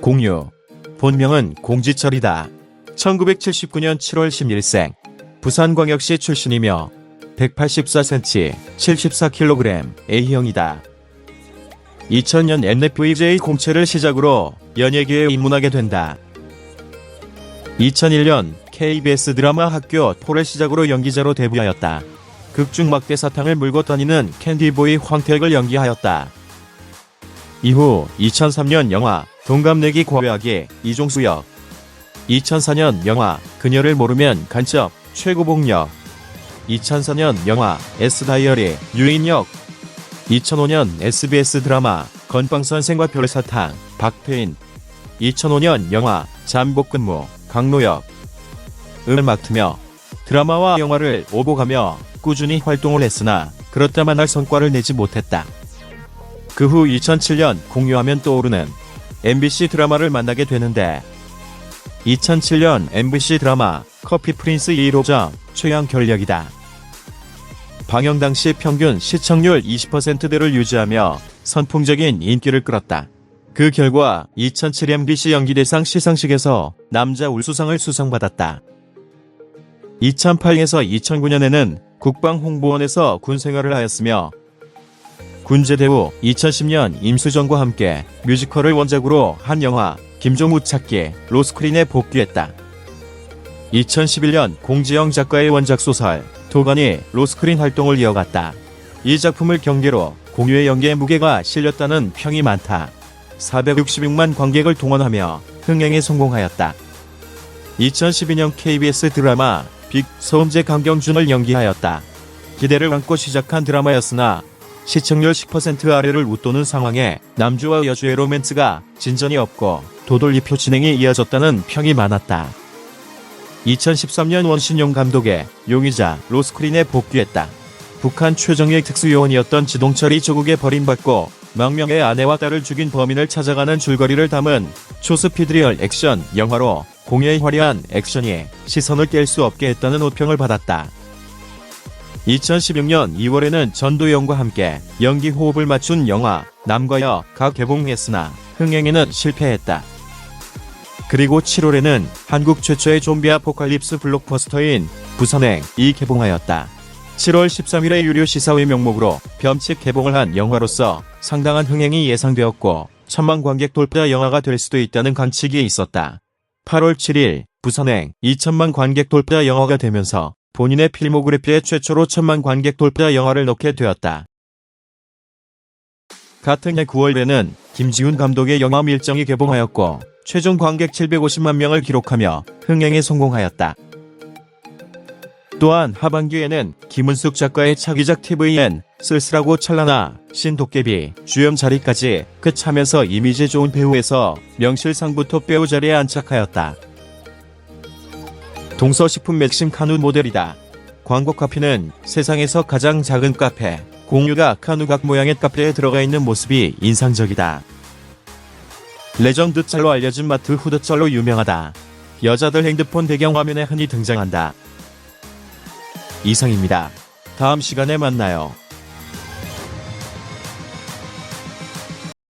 공유. 본명은 공지철이다. 1979년 7월 11생. 부산광역시 출신이며 184cm, 74kg A형이다. 2000년 NFJ 공채를 시작으로 연예계에 입문하게 된다. 2001년 KBS 드라마 학교 폴을 시작으로 연기자로 데뷔하였다. 극중 막대 사탕을 물고 다니는 캔디보이 황택을 연기하였다. 이후 2003년 영화 동갑내기 고려하기 이종수 역 2004년 영화 그녀를 모르면 간첩 최고봉 역 2004년 영화 S다이어리 유인 역. 2005년 SBS 드라마 건빵선생과 별사탕 박태인. 2005년 영화 잠복근무 강노역. 을 맡으며 드라마와 영화를 오보가며 꾸준히 활동을 했으나 그렇다만 할 성과를 내지 못했다. 그 후 2007년 공유하면 떠오르는 MBC 드라마를 만나게 되는데 2007년 MBC 드라마 커피 프린스 1호점 최양 결력이다. 방영 당시 평균 시청률 20%대를 유지하며 선풍적인 인기를 끌었다. 그 결과 2007 MBC 연기대상 시상식에서 남자 울수상을 수상받았다. 2008에서 2009년에는 국방홍보원에서 군 생활을 하였으며 군제대 후 2010년 임수정과 함께 뮤지컬을 원작으로 한 영화 김종우 찾기 로스크린에 복귀했다. 2011년 공지영 작가의 원작 소설 도가니 로스크린 활동을 이어갔다. 이 작품을 경계로 공유의 연기에 무게가 실렸다는 평이 많다. 466만 관객을 동원하며 흥행에 성공하였다. 2012년 KBS 드라마 빅 서음재 강경준을 연기하였다. 기대를 안고 시작한 드라마였으나 시청률 10% 아래를 웃도는 상황에 남주와 여주의 로맨스가 진전이 없고 도돌이표 진행이 이어졌다는 평이 많았다. 2013년 원신용 감독의 용의자 로스크린에 복귀했다. 북한 최정예 특수요원이었던 지동철이 조국에 버림받고 망명의 아내와 딸을 죽인 범인을 찾아가는 줄거리를 담은 초스피드리얼 액션 영화로 공예의 화려한 액션이 시선을 깰 수 없게 했다는 호평을 받았다. 2016년 2월에는 전도연과 함께 연기 호흡을 맞춘 영화 남과 여가 개봉했으나 흥행에는 실패했다. 그리고 7월에는 한국 최초의 좀비 아포칼립스 블록버스터인 부산행이 개봉하였다. 7월 13일에 유료 시사회 명목으로 병칙 개봉을 한 영화로서 상당한 흥행이 예상되었고 천만 관객 돌파 영화가 될 수도 있다는 관측이 있었다. 8월 7일 부산행 2천만 관객 돌파 영화가 되면서 본인의 필모그래피에 최초로 천만 관객 돌파 영화를 넣게 되었다. 같은 해 9월에는 김지훈 감독의 영화 밀정이 개봉하였고 최종 관객 750만 명을 기록하며 흥행에 성공하였다. 또한 하반기에는 김은숙 작가의 차기작 TVN 쓸쓸하고 찬란하 신도깨비 주연 자리까지 끝하면서 이미지 좋은 배우에서 명실상부터 배우 자리에 안착하였다. 동서식품 맥심 카누 모델이다. 광고 카피는 세상에서 가장 작은 카페 공유가 카누각 모양의 카페에 들어가 있는 모습이 인상적이다. 레전드 짤로 알려진 마트 후드 짤로 유명하다. 여자들 핸드폰 배경 화면에 흔히 등장한다. 이상입니다. 다음 시간에 만나요.